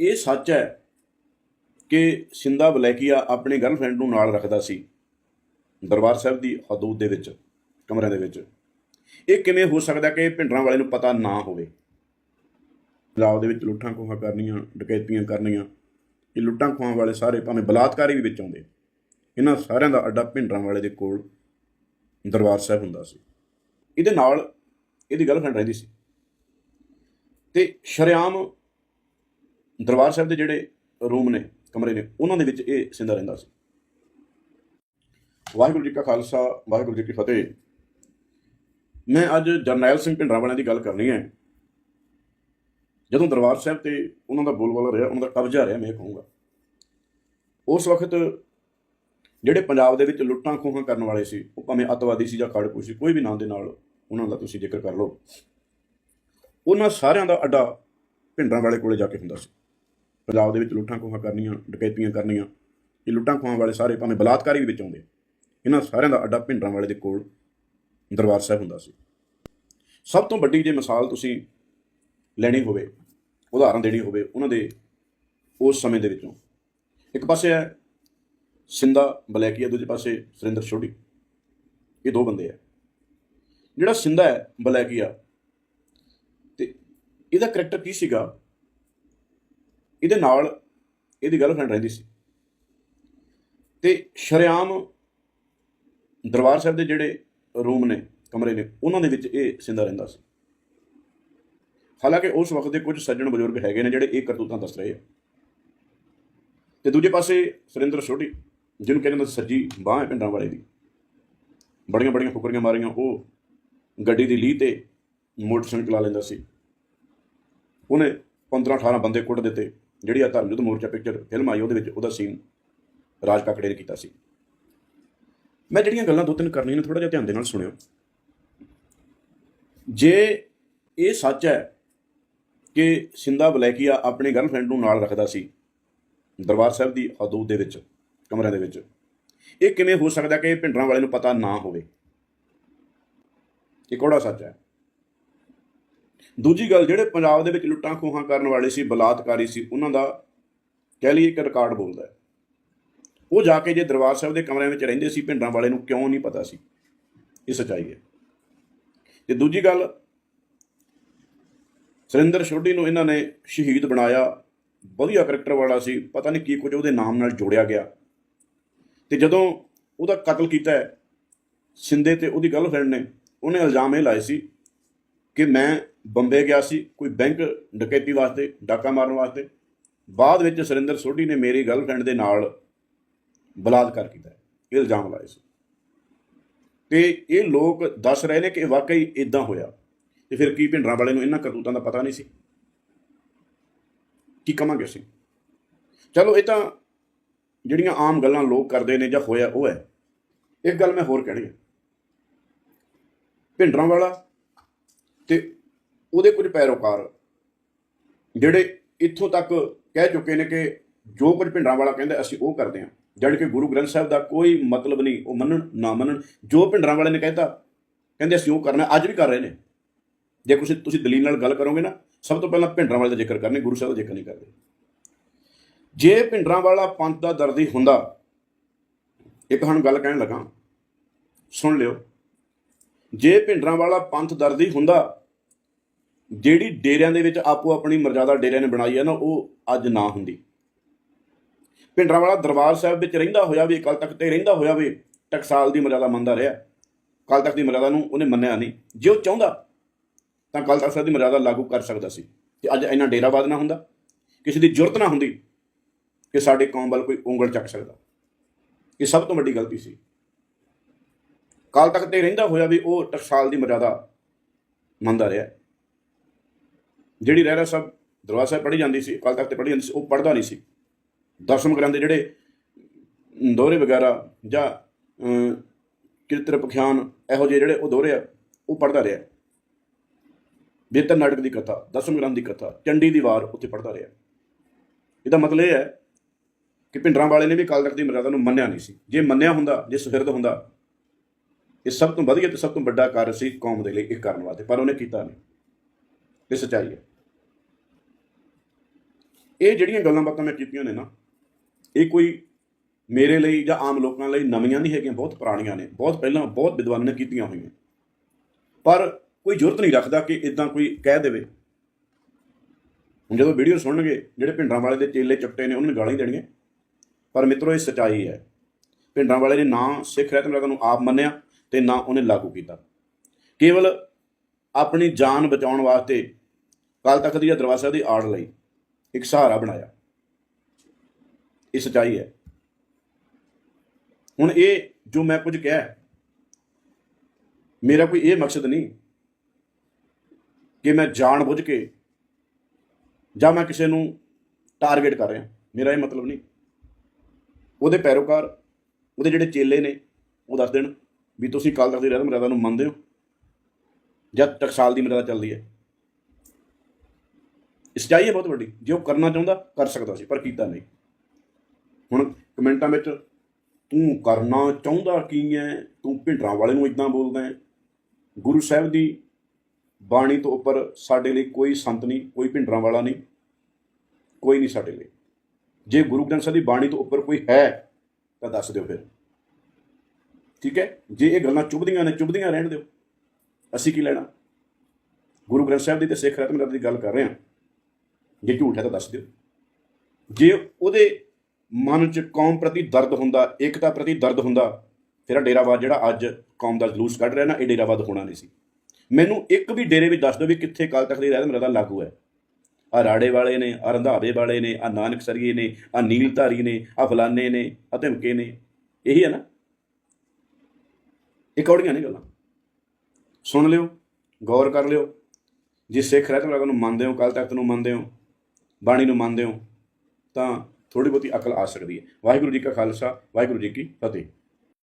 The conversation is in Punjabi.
ਇਹ ਸੱਚ ਹੈ ਕਿ ਸਿੰਦਾ ਬਲੈਕੀਆ ਆਪਣੀ ਗਰਲਫ੍ਰੈਂਡ ਨੂੰ ਨਾਲ ਰੱਖਦਾ ਸੀ, ਦਰਬਾਰ ਸਾਹਿਬ ਦੀ ਹਦੂਦ ਦੇ ਵਿੱਚ, ਕਮਰਿਆਂ ਦੇ ਵਿੱਚ। ਇਹ ਕਿਵੇਂ ਹੋ ਸਕਦਾ ਕਿ ਭਿੰਡਰਾਂ ਵਾਲੇ ਨੂੰ ਪਤਾ ਨਾ ਹੋਵੇ? ਪੰਜਾਬ ਦੇ ਵਿੱਚ ਲੁੱਟਾਂ ਖੋਹਾਂ ਕਰਨੀਆਂ, ਡਕੈਤੀਆਂ ਕਰਨੀਆਂ, ਇਹ ਲੁੱਟਾਂ ਖੋਹਾਂ ਵਾਲੇ ਸਾਰੇ ਭਾਵੇਂ ਬਲਾਤਕਾਰੀ ਵੀ ਵਿੱਚ ਆਉਂਦੇ, ਇਹਨਾਂ ਸਾਰਿਆਂ ਦਾ ਅੱਡਾ ਭਿੰਡਰਾਂ ਵਾਲੇ ਦੇ ਕੋਲ ਦਰਬਾਰ ਸਾਹਿਬ ਹੁੰਦਾ ਸੀ। ਇਹਦੇ ਨਾਲ ਇਹਦੀ ਗਰਲਫ੍ਰੈਂਡ ਰਹਿੰਦੀ ਸੀ। ਤੇ ਸ਼ਰੇਆਮ ਦਰਬਾਰ ਸਾਹਿਬ ਦੇ ਜਿਹੜੇ ਰੂਮ ਨੇ, ਕਮਰੇ ਨੇ, ਉਹਨਾਂ ਦੇ ਵਿੱਚ ਇਹ ਸਿੰਦਾ ਰਹਿੰਦਾ ਸੀ। ਵਾਹਿਗੁਰੂ ਜੀ ਕਾ ਖਾਲਸਾ, ਵਾਹਿਗੁਰੂ ਜੀ ਕੀ ਫਤਿਹ। ਮੈਂ ਅੱਜ ਜਰਨੈਲ ਸਿੰਘ ਭਿੰਡਰਾਂ ਵਾਲਿਆਂ ਦੀ ਗੱਲ ਕਰਨੀ ਹੈ। ਜਦੋਂ ਦਰਬਾਰ ਸਾਹਿਬ ਤੇ ਉਹਨਾਂ ਦਾ ਬੋਲਬਾਲਾ ਰਿਹਾ, ਉਹਨਾਂ ਦਾ ਕਬਜ਼ਾ ਰਿਹਾ, ਮੈਂ ਇਹ ਕਹੂੰਗਾ। ਉਸ ਵਕਤ ਜਿਹੜੇ ਪੰਜਾਬ ਦੇ ਵਿੱਚ ਲੁੱਟਾਂ ਖੋਹਾਂ ਕਰਨ ਵਾਲੇ ਸੀ, ਉਹ ਭਾਵੇਂ ਅੱਤਵਾਦੀ ਸੀ ਜਾਂ ਕਾੜਕੂ ਸੀ, ਕੋਈ ਵੀ ਨਾਂ ਦੇ ਨਾਲ ਉਹਨਾਂ ਦਾ ਤੁਸੀਂ ਜ਼ਿਕਰ ਕਰ ਲਓ। ਉਹਨਾਂ ਸਾਰਿਆਂ ਦਾ ਅੱਡਾ ਭਿੰਡਰਾਂ ਵਾਲੇ ਕੋਲੇ ਜਾ ਕੇ ਹੁੰਦਾ ਸੀ। ਪੰਜਾਬ ਦੇ ਵਿੱਚ ਲੁੱਟਾਂ ਖੋਹਾਂ ਕਰਨੀਆਂ, ਡਕੈਤੀਆਂ ਕਰਨੀਆਂ, ਇਹ ਲੁੱਟਾਂ ਖੋਹਾਂ ਵਾਲੇ ਸਾਰੇ ਭਾਵੇਂ ਬਲਾਤਕਾਰੀ ਵੀ ਵਿੱਚ ਆਉਂਦੇ ਇਹਨਾਂ ਸਾਰਿਆਂ ਦਾ ਅੱਡਾ ਭਿੰਡਰਾਂ ਵਾਲੇ ਦੇ ਕੋਲ ਦਰਬਾਰ ਸਾਹਿਬ ਹੁੰਦਾ ਸੀ। ਸਭ ਤੋਂ ਵੱਡੀ ਜੇ ਮਿਸਾਲ ਤੁਸੀਂ ਲੈਣੀ ਹੋਵੇ, ਉਦਾਹਰਨ ਦੇਣੀ ਹੋਵੇ ਉਹਨਾਂ ਦੇ ਉਸ ਸਮੇਂ ਦੇ ਵਿੱਚੋਂ। ਇੱਕ ਪਾਸੇ ਹੈ ਸਿੰਧਾ ਬਲੈਕੀਆ, ਦੂਜੇ ਪਾਸੇ ਸੁਰਿੰਦਰ ਛੋਟੀ ਇਹ ਦੋ ਬੰਦੇ ਆ। ਜਿਹੜਾ ਸਿੰਧਾ ਹੈ ਬਲੈਕੀਆ, ਤੇ ਇਹਦਾ ਕਰੈਕਟਰ ਕੀ ਸੀਗਾ? ਇਹਦੇ ਨਾਲ ਇਹਦੀ ਗਰਲਫ੍ਰੈਂਡ ਰਹਿੰਦੀ ਸੀ। ਤੇ ਸ਼ਰੇਆਮ ਦਰਬਾਰ ਸਾਹਿਬ ਦੇ ਜਿਹੜੇ ਰੂਮ ਨੇ, ਕਮਰੇ ਨੇ, ਉਹਨਾਂ ਦੇ ਵਿੱਚ ਇਹ ਸਿੰਦਾ ਰਹਿੰਦਾ ਸੀ। ਹਾਲਾਂਕਿ ਉਸ ਵਕਤ ਦੇ ਕੁਝ ਸੱਜਣ ਬਜ਼ੁਰਗ ਹੈਗੇ ਨੇ ਜਿਹੜੇ ਇਹ ਕਰਤੂਤਾਂ ਦੱਸ ਰਹੇ ਆ। ਤੇ ਦੂਜੇ ਪਾਸੇ ਸੁਰਿੰਦਰ ਛੋਟੀ ਜਿਹਨੂੰ ਕਹਿੰਦੇ ਨੇ ਸੱਜੀ ਬਾਹ ਹੈ ਪਿੰਡਾਂ ਵਾਲੇ ਦੀ। ਬੜੀਆਂ ਬੜੀਆਂ ਫੁਕਰੀਆਂ ਮਾਰੀਆਂ, ਉਹ ਗੱਡੀ ਦੀ ਲੀਹ ਤੇ ਮੋਟਰਸਾਈਕਲ ਚਲਾ ਲੈਂਦਾ ਸੀ। ਉਹਨੇ 15 18 ਬੰਦੇ ਕੁੱਟ ਦਿੱਤੇ। ਜਿਹੜੀ ਆ ਧਰਮ ਯੁੱਧ ਮੋਰਚਾ ਪਿਕਚਰ ਫਿਲਮ ਆਈ, ਉਹਦੇ ਵਿੱਚ ਉਹਦਾ ਸੀਨ ਰਾਜ ਕਾਕੜੇ ਨੇ ਕੀਤਾ ਸੀ। ਮੈਂ ਜਿਹੜੀਆਂ ਗੱਲਾਂ ਦੋ ਤਿੰਨ ਕਰਨੀਆਂ ਨੇ ਥੋੜਾ ਜਿਹਾ ਧਿਆਨ ਦੇ ਨਾਲ ਸੁਣਿਓ। ਜੇ ਇਹ ਸੱਚ ਹੈ ਕਿ ਸਿੰਦਾ ਬਲੈਕੀਆ ਆਪਣੀ ਗਰਲਫ੍ਰੈਂਡ ਨੂੰ ਨਾਲ ਰੱਖਦਾ ਸੀ, ਦਰਬਾਰ ਸਾਹਿਬ ਦੀ ਹਦੂਦ ਦੇ ਵਿੱਚ, ਕਮਰਿਆਂ ਦੇ ਵਿੱਚ, ਇਹ ਕਿਵੇਂ ਹੋ ਸਕਦਾ ਕਿ ਭਿੰਡਰਾਂ ਵਾਲੇ ਨੂੰ ਪਤਾ ਨਾ ਹੋਵੇ? ਇਹ ਕੋੜਾ ਸੱਚ ਹੈ? ਦੂਜੀ ਗੱਲ, ਜਿਹੜੇ ਪੰਜਾਬ ਦੇ ਵਿੱਚ ਲੁੱਟਾਂ ਖੋਹਾਂ ਕਰਨ ਵਾਲੇ ਸੀ, ਬਲਾਤਕਾਰੀ ਸੀ, ਉਹਨਾਂ ਦਾ ਕਹਿ ਲਈਏ ਇੱਕ ਰਿਕਾਰਡ ਬੋਲਦਾ ਉਹ ਜਾ ਕੇ ਜੇ ਦਰਬਾਰ ਸਾਹਿਬ ਦੇ ਕਮਰਿਆਂ ਵਿੱਚ ਰਹਿੰਦੇ ਸੀ, ਭਿੰਡਰਾਂ ਵਾਲੇ ਨੂੰ ਕਿਉਂ ਨਹੀਂ ਪਤਾ ਸੀ? ਇਹ ਸੱਚਾਈ ਹੈ। ਤੇ ਦੂਜੀ ਗੱਲ, ਸੁਰਿੰਦਰ ਛੋਡੀ ਨੂੰ ਇਹਨਾਂ ਨੇ ਸ਼ਹੀਦ ਬਣਾਇਆ। ਵਧੀਆ ਕਰੈਕਟਰ ਵਾਲਾ ਸੀ, ਪਤਾ ਨਹੀਂ ਕੀ ਕੁਝ ਉਹਦੇ ਨਾਮ ਨਾਲ ਜੋੜਿਆ ਗਿਆ। ਤੇ ਜਦੋਂ ਉਹਦਾ ਕਤਲ ਕੀਤਾ ਸਿੰਦੇ ਤੇ ਉਹਦੀ ਗਰਲਫ੍ਰੈਂਡ ਨੇ, ਉਹਨੇ ਇਲਜ਼ਾਮ ਇਹ ਲਾਏ ਸੀ ਕਿ ਮੈਂ ਬੰਬੇ ਗਿਆ ਸੀ, ਕੋਈ ਬੈਂਕ ਡਕੈਤੀ ਵਾਸਤੇ, ਡਾਕਾ ਮਾਰਨ ਵਾਸਤੇ। ਬਾਅਦ ਵਿੱਚ ਸੁਰਿੰਦਰ ਸੋਢੀ ਨੇ ਮੇਰੀ ਗਰਲਫ੍ਰੈਂਡ ਦੇ ਨਾਲ ਬਲਾਤਕਾਰ ਕੀਤਾ ਇਹ ਇਲਜ਼ਾਮ ਲਾਏ ਸੀ। ਤੇ ਇਹ ਲੋਕ ਦੱਸ ਰਹੇ ਨੇ ਕਿ ਵਾਕਈ ਇਦਾਂ ਹੋਇਆ। ਤੇ ਫਿਰ ਕੀ ਭਿੰਡਰਾਂ ਵਾਲੇ ਨੂੰ ਇਹਨਾਂ ਕਰਤੂਤਾਂ ਦਾ ਪਤਾ ਨਹੀਂ ਸੀ? ਕੀ ਕਹਾਂਗੇ ਅਸੀਂ? ਚਲੋ, ਇਹ ਤਾਂ ਜਿਹੜੀਆਂ ਆਮ ਗੱਲਾਂ ਲੋਕ ਕਰਦੇ ਨੇ ਜਾਂ ਹੋਇਆ ਉਹ ਹੈ। ਇੱਕ ਗੱਲ ਮੈਂ ਹੋਰ ਕਹਿਣੀ ਹੈ। ਭਿੰਡਰਾਂ ਵਾਲਾ ਤੇ ਉਹਦੇ ਕੁਝ ਪੈਰੋਕਾਰ ਜਿਹੜੇ ਇੱਥੋਂ ਤੱਕ ਕਹਿ ਚੁੱਕੇ ਨੇ ਕਿ ਜੋ ਕੁਝ ਭਿੰਡਰਾਂ ਵਾਲਾ ਕਹਿੰਦਾ ਅਸੀਂ ਉਹ ਕਰਦੇ ਹਾਂ। ਜਦ ਕਿ ਗੁਰੂ ਗ੍ਰੰਥ ਸਾਹਿਬ ਦਾ ਕੋਈ ਮਤਲਬ ਨਹੀਂ, ਉਹ ਮੰਨਣ ਨਾ ਮੰਨਣ। ਜੋ ਭਿੰਡਰਾਂ ਵਾਲੇ ਨੇ ਕਹਿਤਾ, ਕਹਿੰਦੇ ਅਸੀਂ ਉਹ ਕਰਨਾ, ਅੱਜ ਵੀ ਕਰ ਰਹੇ ਨੇ। ਜੇ ਤੁਸੀਂ ਤੁਸੀਂ ਦਲੀਲ ਨਾਲ ਗੱਲ ਕਰੋਗੇ ਨਾ, ਸਭ ਤੋਂ ਪਹਿਲਾਂ ਭਿੰਡਰਾਂ ਵਾਲੇ ਦਾ ਜ਼ਿਕਰ ਕਰਨੇ, ਗੁਰੂ ਸਾਹਿਬ ਦਾ ਜ਼ਿਕਰ ਨਹੀਂ ਕਰਦੇ। ਜੇ ਭਿੰਡਰਾਂ ਵਾਲਾ ਪੰਥ ਦਾ ਦਰਦੀ ਹੁੰਦਾ, ਇੱਕ ਹੁਣ ਗੱਲ ਕਹਿਣ ਲੱਗਾ, ਸੁਣ ਲਿਓ। ਜੇ ਭਿੰਡਰਾਂ ਵਾਲਾ ਪੰਥ ਦਰਦੀ ਹੁੰਦਾ, ਜਿਹੜੀ ਡੇਰਿਆਂ ਦੇ ਵਿੱਚ ਆਪੋ ਆਪਣੀ ਮਰਜ਼ਾਦਾ ਡੇਰਿਆਂ ਨੇ ਬਣਾਈ ਹੈ ਨਾ, ਉਹ ਅੱਜ ਨਾ ਹੁੰਦੀ। ਭਿੰਡਰਾਂ ਵਾਲਾ ਦਰਬਾਰ ਸਾਹਿਬ ਵਿੱਚ ਰਹਿੰਦਾ ਹੋਇਆ ਵੀ ਕੱਲ ਤੱਕ ਤੇ ਰਹਿੰਦਾ ਹੋਇਆ ਵੀ, ਟਕਸਾਲ ਦੀ ਮਰਜ਼ਾਦਾ ਮੰਨਦਾ ਰਿਹਾ। ਕੱਲ ਤੱਕ ਦੀ ਮਰਜ਼ਾਦਾ ਨੂੰ ਉਹਨੇ ਮੰਨਿਆ ਨਹੀਂ। ਜੇ ਉਹ ਚਾਹੁੰਦਾ, ਤਾਂ ਕੱਲ ਤੱਕ ਦੀ ਮਰਜ਼ਾਦਾ ਲਾਗੂ ਕਰ ਸਕਦਾ ਸੀ। ਤੇ ਅੱਜ ਇੰਨਾ ਡੇਰਾਵਾਦ ਨਾ ਹੁੰਦਾ, ਕਿਸੇ ਦੀ ਜ਼ਰੂਰਤ ਨਾ ਹੁੰਦੀ ਕਿ ਸਾਡੇ ਕੌਮ ਵੱਲ ਕੋਈ ਉਂਗਲ ਚੱਕ ਸਕਦਾ। ਇਹ ਸਭ ਤੋਂ ਵੱਡੀ ਗਲਤੀ ਸੀ। ਕਾਲ ਤੱਕ ਤੇ ਰਹਿੰਦਾ ਹੋਇਆ ਵੀ ਉਹ ਟਕਸਾਲ ਦੀ ਮਰਿਆਦਾ ਮੰਨਦਾ ਰਿਹਾ। ਜਿਹੜੀ ਰਹਿਰਾ ਸਾਹਿਬ ਦਰਬਾਰ ਸਾਹਿਬ ਪੜ੍ਹੀ ਜਾਂਦੀ ਸੀ ਕਾਲ ਤੱਕ ਤੇ ਪੜ੍ਹੀ ਜਾਂਦੀ ਸੀ ਉਹ ਪੜ੍ਹਦਾ ਨਹੀਂ ਸੀ। ਦਸਮ ਗ੍ਰੰਥ ਦੇ ਜਿਹੜੇ ਦੋਹਰੇ ਵਗੈਰਾ ਜਾਂ ਅਮ, ਕਿਰਤਰ ਪਖਿਆਨ ਇਹੋ ਜਿਹੇ ਜਿਹੜੇ ਉਹ ਦੋਹਰੇ ਆ ਉਹ ਪੜ੍ਹਦਾ ਰਿਹਾ। ਬੇਤਨ ਨਾਟਕ ਦੀ ਕਥਾ ਦਸਮ ਗ੍ਰੰਥ ਦੀ ਕਥਾ ਚੰਡੀ ਦੀ ਵਾਰ ਉੱਥੇ ਪੜ੍ਹਦਾ ਰਿਹਾ। ਇਹਦਾ ਮਤਲਬ ਇਹ ਹੈ ਕਿ ਭਿੰਡਰਾਂ ਵਾਲੇ ਨੇ ਵੀ ਕਾਲ ਤੱਕ ਦੀ ਮਰਿਆਦਾ ਨੂੰ ਮੰਨਿਆ ਨਹੀਂ ਸੀ। ਜੇ ਮੰਨਿਆ ਹੁੰਦਾ ਜੇ ਸੁਹਿਰਦ ਹੁੰਦਾ ਇਹ ਸਭ ਤੋਂ ਵਧੀਆ ਤੇ ਸਭ ਤੋਂ ਵੱਡਾ ਕਾਰਜ ਸੀ ਕੌਮ ਦੇ ਲਈ ਇਹ ਕਰਨ ਵਾਸਤੇ, ਪਰ ਉਹਨੇ ਕੀਤਾ ਨਹੀਂ। ਇਹ ਸੱਚਾਈ ਹੈ। ਇਹ ਜਿਹੜੀਆਂ ਗੱਲਾਂ ਬਾਤਾਂ ਮੈਂ ਕੀਤੀਆਂ ਨੇ ਨਾ, ਇਹ ਕੋਈ ਮੇਰੇ ਲਈ ਜਾਂ ਆਮ ਲੋਕਾਂ ਲਈ ਨਵੀਆਂ ਨਹੀਂ ਹੈਗੀਆਂ, ਬਹੁਤ ਪੁਰਾਣੀਆਂ ਨੇ। ਬਹੁਤ ਪਹਿਲਾਂ ਬਹੁਤ ਵਿਦਵਾਨਾਂ ਨੇ ਕੀਤੀਆਂ ਹੋਈਆਂ। ਪਰ ਕੋਈ ਜ਼ਰੂਰਤ ਨਹੀਂ ਰੱਖਦਾ ਕਿ ਇਦਾਂ ਕੋਈ ਕਹਿ ਦੇਵੇ। ਹੁਣ ਜਦੋਂ ਵੀਡੀਓ ਸੁਣਨਗੇ, ਜਿਹੜੇ ਭਿੰਡਰਾਂ ਵਾਲੇ ਦੇ ਚੇਲੇ ਚਪਟੇ ਨੇ, ਉਹਨਾਂ ਨੂੰ ਗਾਲਾਂ ਹੀ ਦੇਣਗੇ। ਪਰ ਮਿੱਤਰੋ, ਇਹ ਸਚਾਈ ਹੈ। ਭਿੰਡਰਾਂ ਵਾਲੇ ਨੇ ਨਾ ਸਿੱਖ ਰਹਿਤ ਮਿਲਦਾ ਨੂੰ ਆਪ ਮੰਨਿਆ ਤੇ ਨਾ ਉਹਨੇ ਲਾਗੂ ਕੀਤਾ। ਕੇਵਲ ਆਪਣੀ ਜਾਨ ਬਚਾਉਣ ਵਾਸਤੇ ਕੱਲ ਤੱਕ ਦੀ ਦਰਵਾਜ਼ਾ ਦੀ ਆੜ ਲਈ ਇੱਕ ਸਹਾਰਾ ਬਣਾਇਆ। ਇਹ ਸਚਾਈ ਹੈ। ਹੁਣ ਇਹ ਜੋ ਮੈਂ ਕੁਝ ਕਿਹਾ ਮੇਰਾ ਕੋਈ ਇਹ ਮਕਸਦ ਨਹੀਂ ਕਿ ਮੈਂ ਜਾਣ ਬੁੱਝ ਕੇ ਜਾਂ ਮੈਂ ਕਿਸੇ ਨੂੰ ਟਾਰਗੇਟ ਕਰ ਰਿਹਾ। ਮੇਰਾ ਇਹ ਮਤਲਬ ਨਹੀਂ। ਉਹਦੇ ਪੈਰੋਕਾਰ, ਉਹਦੇ ਜਿਹੜੇ ਚੇਲੇ ਨੇ, ਉਹ ਦੱਸ ਦੇਣ। ਵੀ ਤੁਸੀਂ ਕੱਲ ਤੱਕ ਦੀ ਰਹਿਤ ਮਰਿਆਦਾ ਨੂੰ ਮੰਨਦੇ ਹੋ? ਜਦ ਤੱਕ ਸਾਲ ਦੀ ਮਰਿਆਦਾ ਚੱਲਦੀ ਹੈ? ਸੱਚਾਈ ਹੈ ਬਹੁਤ ਵੱਡੀ। ਜੇ ਉਹ ਕਰਨਾ ਚਾਹੁੰਦਾ, ਕਰ ਸਕਦਾ ਸੀ, ਪਰ ਕੀਤਾ ਨਹੀਂ। ਹੁਣ ਕਮੈਂਟਾਂ ਵਿੱਚ, ਤੂੰ ਕਰਨਾ ਚਾਹੁੰਦਾ ਕੀ ਹੈ? ਤੂੰ ਭਿੰਡਰਾਂ ਵਾਲੇ ਨੂੰ ਇਦਾਂ ਬੋਲਦਾ ਹੈ? ਗੁਰੂ ਸਾਹਿਬ ਦੀ ਬਾਣੀ ਤੋਂ ਉੱਪਰ ਸਾਡੇ ਲਈ ਕੋਈ ਸੰਤ ਨਹੀਂ, ਕੋਈ ਭਿੰਡਰਾਂ ਵਾਲਾ ਨਹੀਂ, ਕੋਈ ਨਹੀਂ ਸਾਡੇ ਲਈ। ਜੇ ਗੁਰੂ ਗ੍ਰੰਥ ਸਾਹਿਬ ਦੀ ਬਾਣੀ ਤੋਂ ਉੱਪਰ ਕੋਈ ਹੈ, ਤਾਂ ਦੱਸ ਦਿਓ ਫਿਰ। ਠੀਕ ਹੈ? ਜੇ ਇਹ ਗੱਲਾਂ ਚੁਭਦੀਆਂ ਨੇ, ਚੁਭਦੀਆਂ ਰਹਿਣ ਦਿਓ। ਅਸੀਂ ਕੀ ਲੈਣਾ? ਗੁਰੂ ਗ੍ਰੰਥ ਸਾਹਿਬ ਦੀ ਤੇ ਸਿੱਖ ਰਤਨ ਦੀ ਗੱਲ ਕਰ ਰਹੇ ਹਾਂ। ਜੇ ਝੂਠ ਹੈ ਤਾਂ ਦੱਸ ਦਿਓ। ਜੇ ਉਹਦੇ ਮਨ 'ਚ ਕੌਮ ਪ੍ਰਤੀ ਦਰਦ ਹੁੰਦਾ, ਏਕਤਾ ਪ੍ਰਤੀ ਦਰਦ ਹੁੰਦਾ, ਫਿਰ ਡੇਰਾਵਾਦ ਜਿਹੜਾ ਅੱਜ ਕੌਮ ਦਾ ਜਲੂਸ ਕੱਢ ਰਿਹਾ ਨਾ, ਇਹ ਡੇਰਾਵਾਦ ਹੋਣਾ ਨਹੀਂ ਸੀ। ਮੈਨੂੰ ਇੱਕ ਵੀ ਡੇਰੇ ਵਿੱਚ ਦੱਸ ਦਿਓ ਵੀ ਕਿੱਥੇ ਕਾਲ ਤਖਤ ਦੀ ਰਹਿਤ ਮੇਰਾ ਲਾਗੂ ਹੈ। ਆ ਰਾੜੇ ਵਾਲੇ ਨੇ ਆ ਰੰਧਾਵੇ ਵਾਲੇ ਨੇ ਆ ਨਾਨਕ ਸਰੀਏ ਨੇ ਆ ਨੀਲਧਾਰੀ ਨੇ ਆ ਫਲਾਨੇ ਨੇ ਆ ਧਮਕੇ ਨੇ। ਇਹੀ ਹੈ ਨਾ? ਇਹ ਕੌੜੀਆਂ ਨਹੀਂ ਗੱਲਾਂ। ਸੁਣ ਲਿਓ, ਗੌਰ ਕਰ ਲਿਓ। ਜੇ ਸਿੱਖ ਰਹਿਤ ਮੇਰਾ ਨੂੰ ਮੰਨਦੇ ਹੋ ਕੱਲ ਤੱਕ ਨੂੰ ਮੰਨਦੇ ਹੋ, ਬਾਣੀ ਨੂੰ ਮੰਨਦੇ ਹੋ, ਤਾਂ ਥੋੜੀ ਬਹੁਤੀ ਅਕਲ ਆ ਸਕਦੀ ਹੈ। ਵਾਹਿਗੁਰੂ ਜੀ ਕਾ ਖਾਲਸਾ, ਵਾਹਿਗੁਰੂ ਜੀ ਕੀ ਫਤਿਹ।